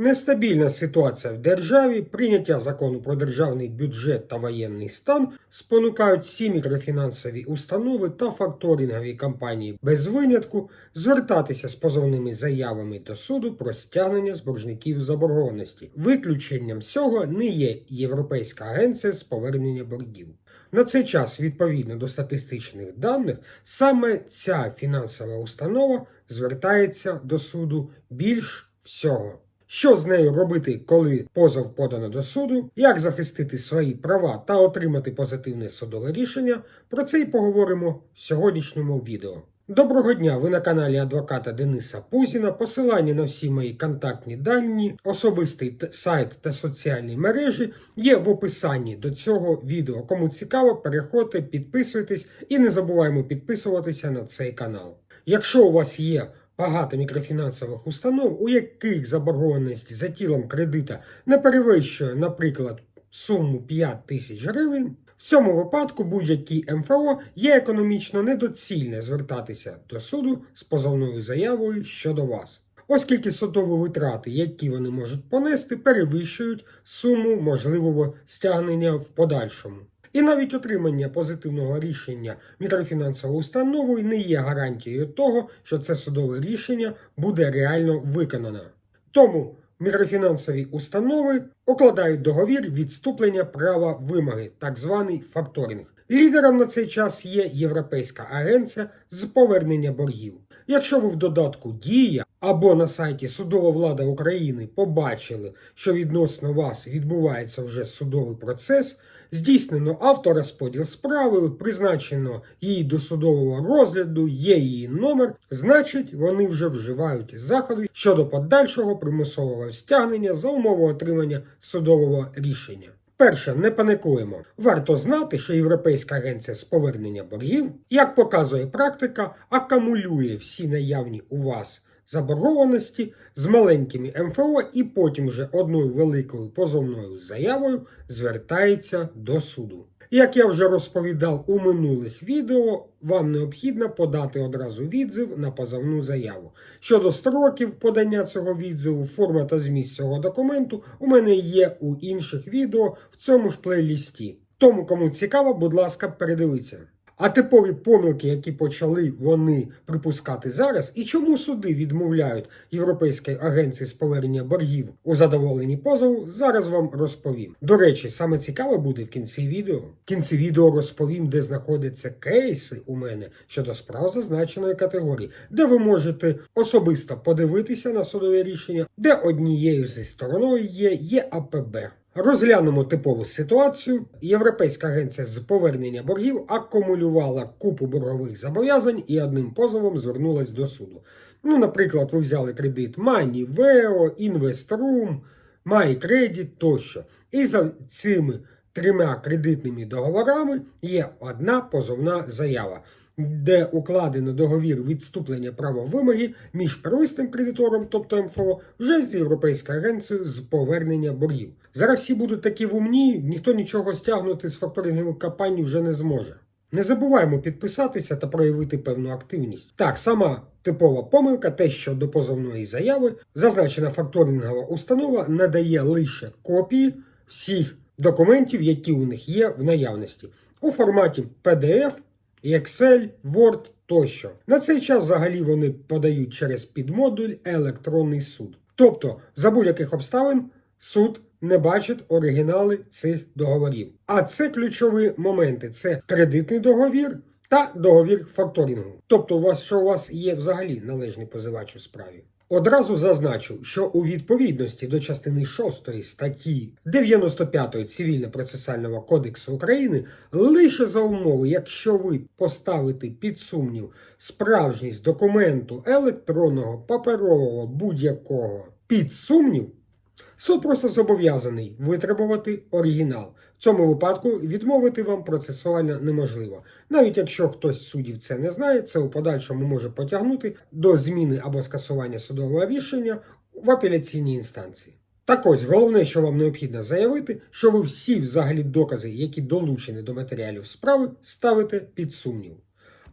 Нестабільна ситуація в державі, прийняття закону про державний бюджет та воєнний стан спонукають всі мікрофінансові установи та факторингові компанії без винятку звертатися з позовними заявами до суду про стягнення з боржників заборгованості. Виключенням цього не є Європейська агенція з повернення боргів. На цей час, відповідно до статистичних даних, саме ця фінансова установа звертається до суду більш всього. Що з нею робити, коли позов подано до суду, як захистити свої права та отримати позитивне судове рішення, про це й поговоримо в сьогоднішньому відео. Доброго дня! Ви на каналі адвоката Дениса Пузіна. Посилання на всі мої контактні дані, особистий сайт та соціальні мережі є в описанні до цього відео. Кому цікаво, переходьте, підписуйтесь і не забуваємо підписуватися на цей канал. Якщо у вас є багато мікрофінансових установ, у яких заборгованість за тілом кредита не перевищує, наприклад, суму 5 тисяч гривень, в цьому випадку будь-який МФО є економічно недоцільне звертатися до суду з позовною заявою щодо вас. Оскільки судові витрати, які вони можуть понести, перевищують суму можливого стягнення в подальшому. І навіть отримання позитивного рішення мікрофінансовою установою не є гарантією того, що це судове рішення буде реально виконано. Тому мікрофінансові установи укладають договір відступлення права вимоги, так званий факторинг. Лідером на цей час є Європейська агенція з повернення боргів. Якщо ви в додатку Дія або на сайті Судова влада України побачили, що відносно вас відбувається вже судовий процес, здійснено авторозподіл справи, призначено її до судового розгляду, є її номер, значить вони вже вживають заходи щодо подальшого примусового стягнення за умови отримання судового рішення. Перше, не паникуємо. Варто знати, що Європейська агенція з повернення боргів, як показує практика, акумулює всі наявні у вас заборгованості з маленькими МФО і потім вже одною великою позовною заявою звертається до суду. Як я вже розповідав у минулих відео, вам необхідно подати одразу відзив на позовну заяву. Щодо строків подання цього відзиву, форма та зміст цього документу у мене є у інших відео в цьому ж плейлісті. Тому, кому цікаво, будь ласка, передивіться. А типові помилки, які почали вони припускати зараз, і чому суди відмовляють Європейській агенції з повернення боргів у задоволенні позову, зараз вам розповім. До речі, саме цікаве буде в кінці відео. В кінці відео розповім, де знаходяться кейси у мене щодо справ зазначеної категорії, де ви можете особисто подивитися на судове рішення, де однією зі стороною є ЄАПБ. Розглянемо типову ситуацію. Європейська агенція з повернення боргів акумулювала купу боргових зобов'язань і одним позовом звернулась до суду. Ну, наприклад, ви взяли кредит Манівео, Інвеструм, Майкредіт тощо. І за цими трьома кредитними договорами є одна позовна заява. Де укладено договір відступлення права вимоги між первисним кредитором, тобто МФО, вже з Європейською агенцією з повернення боргів. Зараз всі будуть такі в умні, ніхто нічого стягнути з факторингових компаній вже не зможе. Не забуваємо підписатися та проявити певну активність. Так, сама типова помилка, те, що до позовної заяви зазначена факторингова установа надає лише копії всіх документів, які у них є в наявності, у форматі PDF, Excel, Word тощо. На цей час взагалі вони подають через підмодуль електронний суд. Тобто, за будь-яких обставин суд не бачить оригінали цих договорів. А це ключові моменти: це кредитний договір та договір факторингу. Тобто, у вас що у вас є взагалі належний позивач у справі. Одразу зазначу, що у відповідності до частини 6 статті 95 Цивільно-процесуального кодексу України лише за умови, якщо ви поставите під сумнів справжність документу електронного, паперового будь-якого під сумнів, суд просто зобов'язаний витребувати оригінал. В цьому випадку відмовити вам процесуально неможливо. Навіть якщо хтось з суддів це не знає, це у подальшому може потягнути до зміни або скасування судового рішення в апеляційній інстанції. Так ось головне, що вам необхідно заявити, що ви всі взагалі докази, які долучені до матеріалів справи, ставите під сумнів.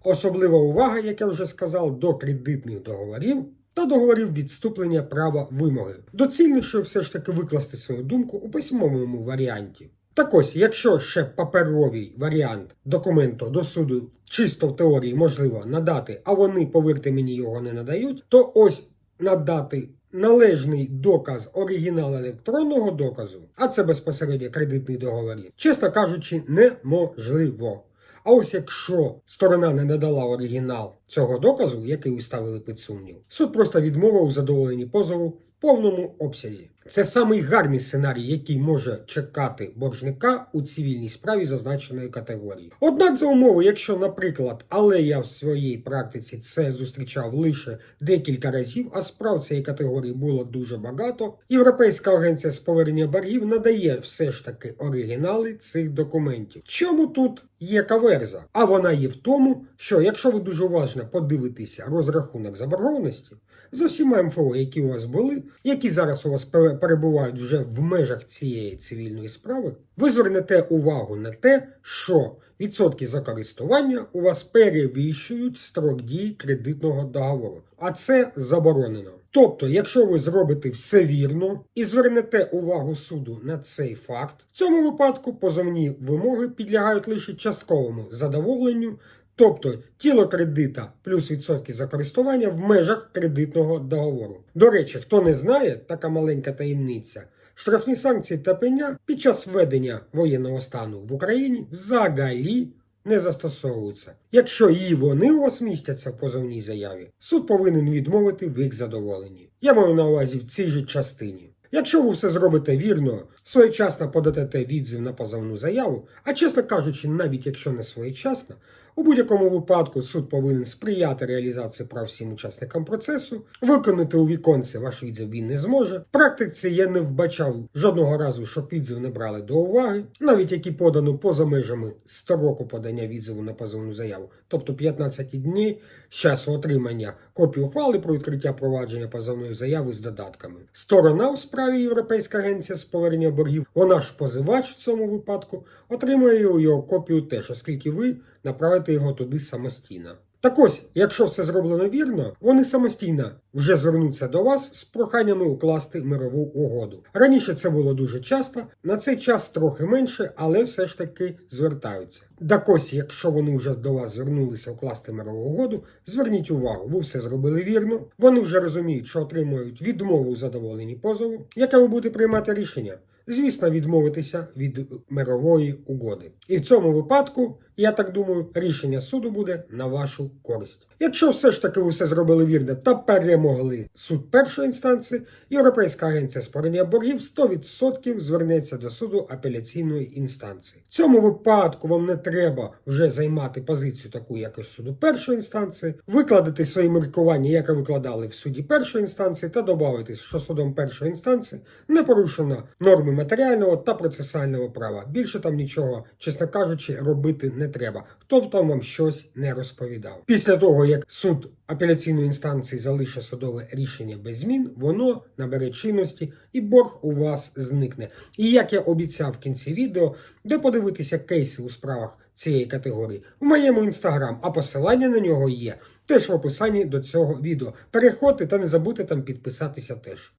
Особлива увага, як я вже сказав, до кредитних договорів та договорів відступлення права вимоги. Доцільніше все ж таки викласти свою думку у письмовому варіанті. Так ось, якщо ще паперовий варіант документу до суду чисто в теорії можливо надати, а вони, повірте мені, його не надають, то ось надати належний доказ оригінал електронного доказу, а це безпосередньо кредитний договір, чесно кажучи, неможливо. А ось якщо сторона не надала оригінал цього доказу, який уставили під сумнів, суд просто відмовив у задоволенні позову в повному обсязі. Це самий гарний сценарій, який може чекати боржника у цивільній справі зазначеної категорії. Однак, за умови, якщо, наприклад, але я в своїй практиці це зустрічав лише декілька разів, а справ цієї категорії було дуже багато. Європейська агенція з повернення боргів надає все ж таки оригінали цих документів. Чому тут є каверза? А вона є в тому, що якщо ви дуже уважно подивитеся розрахунок заборгованості за всіма МФО, які у вас були, які зараз у вас перебувають вже в межах цієї цивільної справи, ви звернете увагу на те, що відсотки за користування у вас перевищують строк дії кредитного договору, а це заборонено. Тобто, якщо ви зробите все вірно і звернете увагу суду на цей факт, в цьому випадку позовні вимоги підлягають лише частковому задоволенню, тобто тіло кредита плюс відсотки за користування в межах кредитного договору. До речі, хто не знає, така маленька таємниця. Штрафні санкції та пеня під час введення воєнного стану в Україні взагалі не застосовуються. Якщо і вони у вас містяться в позовній заяві, суд повинен відмовити в їх задоволенні. Я маю на увазі в цій же частині. Якщо ви все зробите вірно, своєчасно подадете відзив на позовну заяву, а чесно кажучи, навіть якщо не своєчасно, у будь-якому випадку суд повинен сприяти реалізації прав всім учасникам процесу, виконати у віконці ваш відзив він не зможе. В практиці я не вбачав жодного разу, щоб відзив не брали до уваги, навіть які подано поза межами строку подання відзиву на позовну заяву, тобто 15 днів з часу отримання копії ухвали про відкриття провадження позовної заяви з додатками. Сторона у справі Європейська агенція з повернення боргів, вона ж позивач в цьому випадку, отримує його копію теж, оскільки ви направите його туди самостійно. Так ось, якщо все зроблено вірно, вони самостійно вже звернуться до вас з проханнями укласти мирову угоду. Раніше це було дуже часто, на цей час трохи менше, але все ж таки звертаються. Так ось, якщо вони вже до вас звернулися укласти мирову угоду, зверніть увагу, ви все зробили вірно. Вони вже розуміють, що отримують відмову у задоволенні позову, яке ви будете приймати рішення. Звісно, відмовитися від мирової угоди. І в цьому випадку, я так думаю, рішення суду буде на вашу користь. Якщо все ж таки ви все зробили вірно та перемогли суд першої інстанції, Європейська агенція з повернення боргів 100% звернеться до суду апеляційної інстанції. В цьому випадку вам не треба вже займати позицію таку, як і суду першої інстанції, викладати свої міркування, як і викладали в суді першої інстанції, та додати, що судом першої інстанції не порушено норми матеріального та процесуального права. Більше там нічого, чесно кажучи, робити не треба. Хто б там вам щось не розповідав. Після того, як суд апеляційної інстанції залишить судове рішення без змін, воно набере чинності і борг у вас зникне. І як я обіцяв в кінці відео, де подивитися кейси у справах цієї категорії в моєму інстаграм, а посилання на нього є теж в описанні до цього відео. Переходьте та не забудьте там підписатися теж.